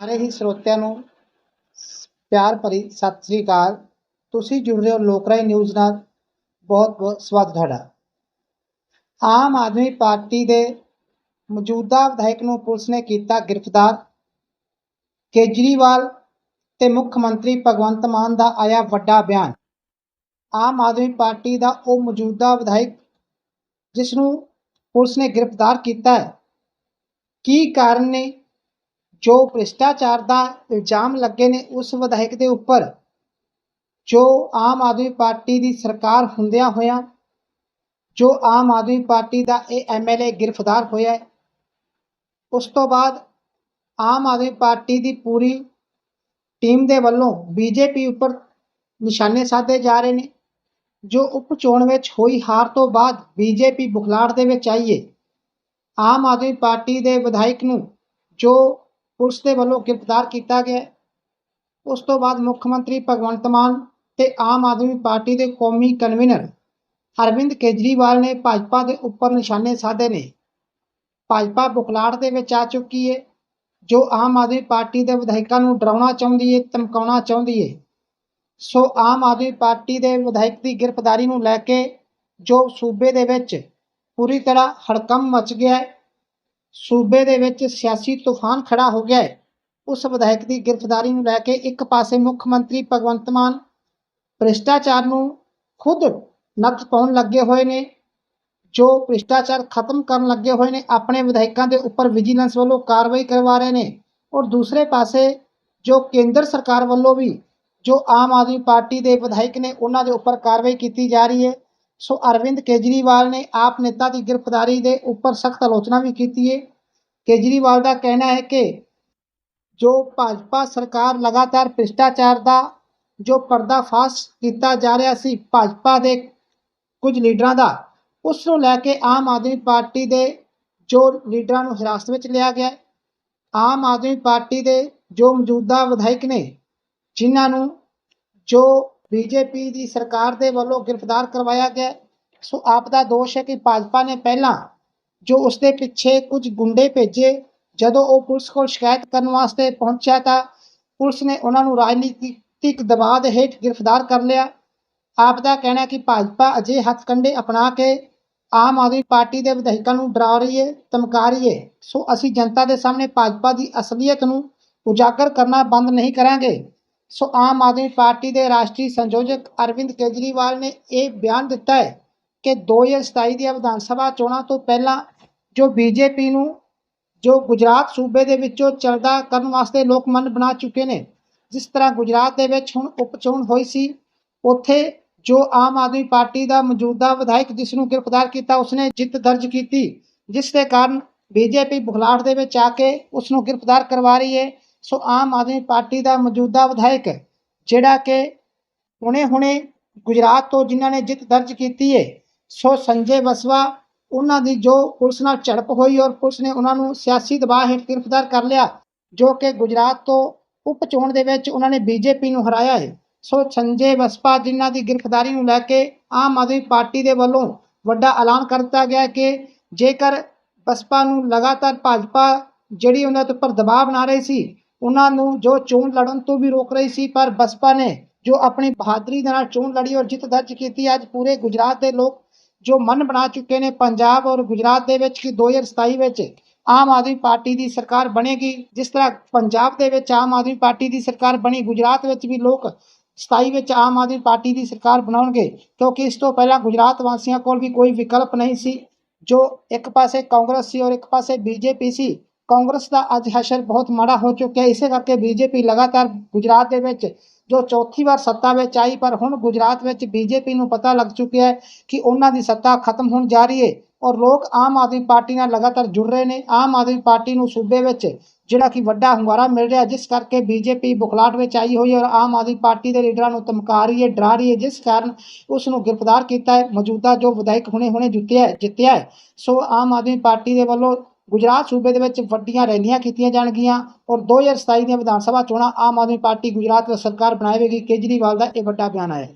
ਸਾਰੇ ਹੀ ਸਰੋਤਿਆਂ ਨੂੰ ਪਿਆਰ ਭਰੀ ਸਤਿ ਸ੍ਰੀ ਅਕਾਲ। ਤੁਸੀਂ ਜੁੜ ਰਹੇ ਹੋ ਲੋਕਰਾਈ ਨਿਊਜ਼ ਨਾਲ। ਬਹੁਤ ਬਹੁਤ ਸਵਾਗਤ ਤੁਹਾਡਾ। ਆਮ ਆਦਮੀ ਪਾਰਟੀ ਦੇ ਮੌਜੂਦਾ ਵਿਧਾਇਕ ਨੂੰ ਪੁਲਿਸ ਨੇ ਕੀਤਾ ਗ੍ਰਿਫਤਾਰ। ਕੇਜਰੀਵਾਲ ਤੇ ਮੁੱਖ ਮੰਤਰੀ ਭਗਵੰਤ ਮਾਨ ਦਾ ਆਇਆ ਵੱਡਾ ਬਿਆਨ। ਆਮ ਆਦਮੀ ਪਾਰਟੀ ਦਾ ਉਹ ਮੌਜੂਦਾ ਵਿਧਾਇਕ ਜਿਸ ਨੂੰ ਪੁਲਿਸ ਨੇ ਗ੍ਰਿਫਤਾਰ ਕੀਤਾ ਹੈ। ਕੀ ਕਾਰਨ ਨੇ? ਜੋ ਭ੍ਰਿਸ਼ਟਾਚਾਰ ਦਾ ਇਲਜ਼ਾਮ ਲੱਗੇ ਨੇ ਉਸ ਵਿਧਾਇਕ ਦੇ ਉੱਪਰ, ਜੋ ਆਮ ਆਦਮੀ ਪਾਰਟੀ ਦੀ ਸਰਕਾਰ ਹੁੰਦਿਆਂ ਹੋਇਆਂ, ਜੋ ਆਮ ਆਦਮੀ ਪਾਰਟੀ ਦਾ ਇਹ ਐਮਐਲਏ ਗ੍ਰਿਫਤਾਰ ਹੋਇਆ ਹੈ, ਉਸ ਤੋਂ ਬਾਅਦ ਆਮ ਆਦਮੀ ਪਾਰਟੀ ਦੀ ਪੂਰੀ ਟੀਮ ਦੇ ਵੱਲੋਂ ਬੀਜੇਪੀ ਉੱਪਰ ਨਿਸ਼ਾਨੇ ਸਾਧੇ ਜਾ ਰਹੇ ਨੇ, ਜੋ ਉਪ ਚੋਣ ਵਿੱਚ ਹੋਈ ਹਾਰ ਤੋਂ ਬਾਅਦ ਬੀਜੇਪੀ ਬੁਖਲਾੜ ਦੇ ਵਿੱਚ ਆਈ ਹੈ ਆਮ ਆਦਮੀ ਪਾਰਟੀ ਦੇ ਵਿਧਾਇਕ ਨੂੰ ਜੋ ਪੁਲਿਸ ਦੇ ਵੱਲੋਂ ਗ੍ਰਿਫਤਾਰ ਕੀਤਾ ਗਿਆ। ਉਸ ਤੋਂ ਬਾਅਦ ਮੁੱਖ ਮੰਤਰੀ ਭਗਵੰਤ ਮਾਨ ਤੇ ਆਮ ਆਦਮੀ ਪਾਰਟੀ ਦੇ ਕੌਮੀ ਕਨਵੀਨਰ ਅਰਵਿੰਦ ਕੇਜਰੀਵਾਲ ਨੇ ਭਾਜਪਾ ਦੇ ਉੱਪਰ ਨਿਸ਼ਾਨੇ ਸਾਧੇ ਨੇ। ਭਾਜਪਾ ਬੁਖਲਾੜ ਦੇ ਵਿੱਚ ਆ ਚੁੱਕੀ ਹੈ ਜੋ ਆਮ ਆਦਮੀ ਪਾਰਟੀ ਦੇ ਵਿਧਾਇਕਾਂ ਨੂੰ ਡਰਾਉਣਾ ਚਾਹੁੰਦੀ ਹੈ ਧਮਕਾਉਣਾ ਚਾਹੁੰਦੀ ਹੈ ਸੋ ਆਮ ਆਦਮੀ ਪਾਰਟੀ ਦੇ ਵਿਧਾਇਕ ਦੀ ਗ੍ਰਿਫਤਾਰੀ ਨੂੰ ਲੈ ਕੇ ਜੋ ਸੂਬੇ ਦੇ ਵਿੱਚ ਪੂਰੀ ਤਰ੍ਹਾਂ ਹੜਕੰਪ ਮਚ ਗਿਆ ਹੈ ਸੂਬੇ ਦੇ ਵਿੱਚ ਸਿਆਸੀ ਤੂਫਾਨ ਖੜਾ ਹੋ ਗਿਆ ਹੈ। ਉਸ ਵਿਧਾਇਕ ਦੀ ਗ੍ਰਿਫਤਾਰੀ ਨੂੰ ਲੈ ਕੇ ਇੱਕ ਪਾਸੇ ਮੁੱਖ ਮੰਤਰੀ ਭਗਵੰਤ ਮਾਨ ਭ੍ਰਿਸ਼ਟਾਚਾਰ ਨੂੰ ਖੁਦ ਨੱਥ ਪਾਉਣ ਲੱਗੇ ਹੋਏ ਨੇ, ਜੋ ਭ੍ਰਿਸ਼ਟਾਚਾਰ ਖਤਮ ਕਰਨ ਲੱਗੇ ਹੋਏ ਨੇ, ਆਪਣੇ ਵਿਧਾਇਕਾਂ ਦੇ ਉੱਪਰ ਵਿਜੀਲੈਂਸ ਵੱਲੋਂ ਕਾਰਵਾਈ ਕਰਵਾ ਰਹੇ ਨੇ। ਔਰ ਦੂਸਰੇ ਪਾਸੇ ਜੋ ਕੇਂਦਰ ਸਰਕਾਰ ਵੱਲੋਂ ਵੀ ਜੋ ਆਮ ਆਦਮੀ ਪਾਰਟੀ ਦੇ ਵਿਧਾਇਕ ਨੇ, ਉਹਨਾਂ ਦੇ ਉੱਪਰ ਕਾਰਵਾਈ ਕੀਤੀ ਜਾ ਰਹੀ ਹੈ। ਸੋ ਅਰਵਿੰਦ ਕੇਜਰੀਵਾਲ ਨੇ ਆਪ ਨੇਤਾ ਦੀ ਗ੍ਰਿਫਤਾਰੀ ਦੇ ਉੱਪਰ ਸਖਤ ਆਲੋਚਨਾ ਵੀ ਕੀਤੀ ਹੈ ਕੇਜਰੀਵਾਲ ਦਾ ਕਹਿਣਾ ਹੈ ਕਿ ਜੋ ਭਾਜਪਾ ਸਰਕਾਰ ਲਗਾਤਾਰ ਭ੍ਰਿਸ਼ਟਾਚਾਰ ਦਾ, ਜੋ ਪਰਦਾਫਾਸ਼ ਕੀਤਾ ਜਾ ਰਿਹਾ ਸੀ ਭਾਜਪਾ ਦੇ ਕੁਝ ਲੀਡਰਾਂ ਦਾ, ਉਸ ਨੂੰ ਲੈ ਕੇ ਆਮ ਆਦਮੀ ਪਾਰਟੀ ਦੇ ਜੋ ਲੀਡਰਾਂ ਨੂੰ ਹਿਰਾਸਤ ਵਿੱਚ ਲਿਆ ਗਿਆ। ਆਮ ਆਦਮੀ ਪਾਰਟੀ ਦੇ ਜੋ ਮੌਜੂਦਾ ਵਿਧਾਇਕ ਨੇ, ਜਿਨ੍ਹਾਂ ਨੂੰ ਜੋ ਬੀਜੇਪੀ ਦੀ ਸਰਕਾਰ ਦੇ ਵੱਲੋਂ ਗ੍ਰਿਫਤਾਰ ਕਰਵਾਇਆ ਗਿਆ ਸੋ ਆਪ ਦਾ ਦੋਸ਼ ਹੈ ਕਿ ਭਾਜਪਾ ਨੇ ਪਹਿਲਾਂ ਜੋ ਉਸ ਦੇ ਪਿੱਛੇ ਕੁਝ ਗੁੰਡੇ ਭੇਜੇ, ਜਦੋਂ ਉਹ ਪੁਲਿਸ ਕੋਲ ਸ਼ਿਕਾਇਤ ਕਰਨ ਵਾਸਤੇ ਪਹੁੰਚਿਆ ਤਾਂ ਪੁਲਿਸ ਨੇ ਉਹਨਾਂ ਨੂੰ ਰਾਜਨੀਤਿਕ ਦਬਾਅ ਦੇ ਹੇਠ ਗ੍ਰਿਫਤਾਰ ਕਰ ਲਿਆ। ਆਪ ਦਾ ਕਹਿਣਾ ਹੈ ਕਿ ਭਾਜਪਾ ਅਜੇ ਹੱਥਕੰਡੇ ਅਪਣਾ ਕੇ ਆਮ ਆਦਮੀ ਪਾਰਟੀ ਦੇ ਵਿਧਾਇਕਾਂ ਨੂੰ ਡਰਾ ਰਹੀ ਹੈ, ਧਮਕਾ ਰਹੀ ਹੈ। ਸੋ ਅਸੀਂ ਜਨਤਾ ਦੇ ਸਾਹਮਣੇ ਭਾਜਪਾ ਦੀ ਅਸਲੀਅਤ ਨੂੰ ਉਜਾਗਰ ਕਰਨਾ ਬੰਦ ਨਹੀਂ ਕਰਾਂਗੇ। ਸੋ ਆਮ ਆਦਮੀ ਪਾਰਟੀ ਦੇ ਰਾਸ਼ਟਰੀ ਸੰਯੋਜਕ ਅਰਵਿੰਦ ਕੇਜਰੀਵਾਲ ਨੇ ਇਹ ਬਿਆਨ ਦਿੱਤਾ ਹੈ ਕਿ 2027 ਦੀਆਂ ਵਿਧਾਨ ਸਭਾ ਚੋਣਾਂ ਤੋਂ ਪਹਿਲਾਂ ਜੋ ਬੀਜੇਪੀ ਨੂੰ, ਜੋ ਗੁਜਰਾਤ ਸੂਬੇ ਦੇ ਵਿੱਚੋਂ ਚਲਦਾ ਕਰਨ ਵਾਸਤੇ ਲੋਕ ਮਨ ਬਣਾ ਚੁੱਕੇ ਨੇ, ਜਿਸ ਤਰ੍ਹਾਂ ਗੁਜਰਾਤ ਦੇ ਵਿੱਚ ਹੁਣ ਉਪ ਚੋਣ ਹੋਈ ਸੀ, ਉੱਥੇ ਜੋ ਆਮ ਆਦਮੀ ਪਾਰਟੀ ਦਾ ਮੌਜੂਦਾ ਵਿਧਾਇਕ ਜਿਸ ਨੂੰ ਗ੍ਰਿਫਤਾਰ ਕੀਤਾ, ਉਸਨੇ ਜਿੱਤ ਦਰਜ ਕੀਤੀ, ਜਿਸ ਦੇ ਕਾਰਨ ਬੀਜੇਪੀ ਬੁਖਲਾਟ ਦੇ ਵਿੱਚ ਆ ਕੇ ਉਸ ਨੂੰ ਗ੍ਰਿਫਤਾਰ ਕਰਵਾ ਰਹੀ ਹੈ। ਸੋ ਆਮ ਆਦਮੀ ਪਾਰਟੀ ਦਾ ਮੌਜੂਦਾ ਵਿਧਾਇਕ ਜਿਹੜਾ ਕਿ ਹੁਣੇ-ਹੁਣੇ ਗੁਜਰਾਤ ਤੋਂ ਜਿਨ੍ਹਾਂ ਨੇ ਜਿੱਤ ਦਰਜ ਕੀਤੀ ਹੈ ਸੋ ਸੰਜੇ ਵਸਵਾ, ਉਹਨਾਂ ਦੀ ਜੋ ਪੁਲਿਸ ਨਾਲ ਝੜਪ ਹੋਈ ਔਰ ਪੁਲਿਸ ਨੇ ਉਹਨਾਂ ਨੂੰ ਸਿਆਸੀ ਦਬਾਅ ਹੇਠ ਗ੍ਰਿਫਤਾਰ ਕਰ ਲਿਆ, ਜੋ ਕਿ ਗੁਜਰਾਤ ਤੋਂ ਉਪ ਚੋਣ ਦੇ ਵਿੱਚ ਉਹਨਾਂ ਨੇ ਬੀਜੇਪੀ ਨੂੰ ਹਰਾਇਆ ਹੈ ਸੋ ਸੰਜੇ ਬਸਪਾ ਜਿਨ੍ਹਾਂ ਦੀ ਗ੍ਰਿਫਤਾਰੀ ਨੂੰ ਲੈ ਕੇ ਆਮ ਆਦਮੀ ਪਾਰਟੀ ਦੇ ਵੱਲੋਂ ਵੱਡਾ ਐਲਾਨ ਕਰ ਦਿੱਤਾ ਗਿਆ ਕਿ ਜੇਕਰ ਬਸਪਾ ਨੂੰ ਲਗਾਤਾਰ ਭਾਜਪਾ ਜਿਹੜੀ ਉਹਨਾਂ ਦੇ ਉੱਪਰ ਦਬਾਅ ਬਣਾ ਰਹੀ ਸੀ ਉਹਨਾਂ ਨੂੰ ਜੋ ਚੋਣ ਲੜਨ ਤੋਂ ਵੀ ਰੋਕ ਰਹੀ ਸੀ, ਪਰ ਬਸਪਾ ਨੇ ਜੋ ਆਪਣੀ ਬਹਾਦਰੀ ਦੇ ਨਾਲ ਚੋਣ ਲੜੀ ਔਰ ਜਿੱਤ ਦਰਜ ਕੀਤੀ, ਅੱਜ ਪੂਰੇ ਗੁਜਰਾਤ ਦੇ ਲੋਕ ਜੋ ਮਨ ਬਣਾ ਚੁੱਕੇ ਨੇ, ਪੰਜਾਬ ਔਰ ਗੁਜਰਾਤ ਦੇ ਵਿੱਚ ਕਿ 2027 ਵਿੱਚ ਆਮ ਆਦਮੀ ਪਾਰਟੀ ਦੀ ਸਰਕਾਰ ਬਣੇਗੀ, ਜਿਸ ਤਰ੍ਹਾਂ ਪੰਜਾਬ ਦੇ ਵਿੱਚ ਆਮ ਆਦਮੀ ਪਾਰਟੀ ਦੀ ਸਰਕਾਰ ਬਣੀ, ਗੁਜਰਾਤ ਵਿੱਚ ਵੀ ਲੋਕ 27 ਵਿੱਚ ਆਮ ਆਦਮੀ ਪਾਰਟੀ ਦੀ ਸਰਕਾਰ ਬਣਾਉਣਗੇ, ਕਿਉਂਕਿ ਇਸ ਤੋਂ ਪਹਿਲਾਂ ਗੁਜਰਾਤ ਵਾਸੀਆਂ ਕੋਲ ਵੀ ਕੋਈ ਵਿਕਲਪ ਨਹੀਂ ਸੀ, ਜੋ ਇੱਕ ਪਾਸੇ ਕਾਂਗਰਸ ਸੀ ਔਰ ਇੱਕ ਪਾਸੇ ਬੀਜੇਪੀ ਸੀ। ਕਾਂਗਰਸ ਦਾ ਅੱਜ ਹਸ਼ਰ ਬਹੁਤ ਮਾੜਾ ਹੋ ਚੁੱਕਿਆ ਹੈ। ਇਸੇ ਕਰਕੇ ਬੀਜੇਪੀ ਲਗਾਤਾਰ ਗੁਜਰਾਤ ਦੇ ਵਿੱਚ ਜੋ ਚੌਥੀ ਵਾਰ ਸੱਤਾ ਵਿੱਚ ਆਈ, ਪਰ ਹੁਣ ਗੁਜਰਾਤ ਵਿੱਚ ਬੀਜੇਪੀ ਨੂੰ ਪਤਾ ਲੱਗ ਚੁੱਕਿਆ ਹੈ ਕਿ ਉਹਨਾਂ ਦੀ ਸੱਤਾ ਖਤਮ ਹੋਣ ਜਾ ਰਹੀ ਹੈ ਔਰ ਲੋਕ ਆਮ ਆਦਮੀ ਪਾਰਟੀ ਨਾਲ ਲਗਾਤਾਰ ਜੁੜ ਰਹੇ ਨੇ। ਆਮ ਆਦਮੀ ਪਾਰਟੀ ਨੂੰ ਸੂਬੇ ਵਿੱਚ ਜਿਹੜਾ ਕਿ ਵੱਡਾ ਹੁੰਗਾਰਾ ਮਿਲ ਰਿਹਾ, ਜਿਸ ਕਰਕੇ ਬੀਜੇਪੀ ਬੁਖਲਾਟ ਵਿੱਚ ਆਈ ਹੋਈ ਹੈ ਔਰ ਆਮ ਆਦਮੀ ਪਾਰਟੀ ਦੇ ਲੀਡਰਾਂ ਨੂੰ ਧਮਕਾ ਰਹੀ ਹੈ, ਡਰਾ ਰਹੀ ਹੈ, ਜਿਸ ਕਾਰਨ ਉਸ ਨੂੰ ਗ੍ਰਿਫਤਾਰ ਕੀਤਾ ਹੈ। ਮੌਜੂਦਾ ਜੋ ਵਿਧਾਇਕ ਹੁਣੇ ਹੁਣੇ ਜਿੱਤਿਆ ਜਿੱਤਿਆ ਹੈ, ਸੋ ਆਮ ਆਦਮੀ ਪਾਰਟੀ ਦੇ ਵੱਲੋਂ ਗੁਜਰਾਤ ਸੂਬੇ ਦੇ ਵਿੱਚ ਵੱਡੀਆਂ ਰੈਲੀਆਂ ਕੀਤੀਆਂ ਜਾਣਗੀਆਂ ਔਰ 2027 ਦੀਆਂ ਵਿਧਾਨ ਸਭਾ ਚੋਣਾਂ ਆਮ ਆਦਮੀ ਪਾਰਟੀ ਗੁਜਰਾਤ ਵਿੱਚ ਸਰਕਾਰ ਬਣਾਵੇਗੀ ਕੇਜਰੀਵਾਲ ਦਾ ਇਹ ਵੱਡਾ ਬਿਆਨ ਆਇਆ ਹੈ।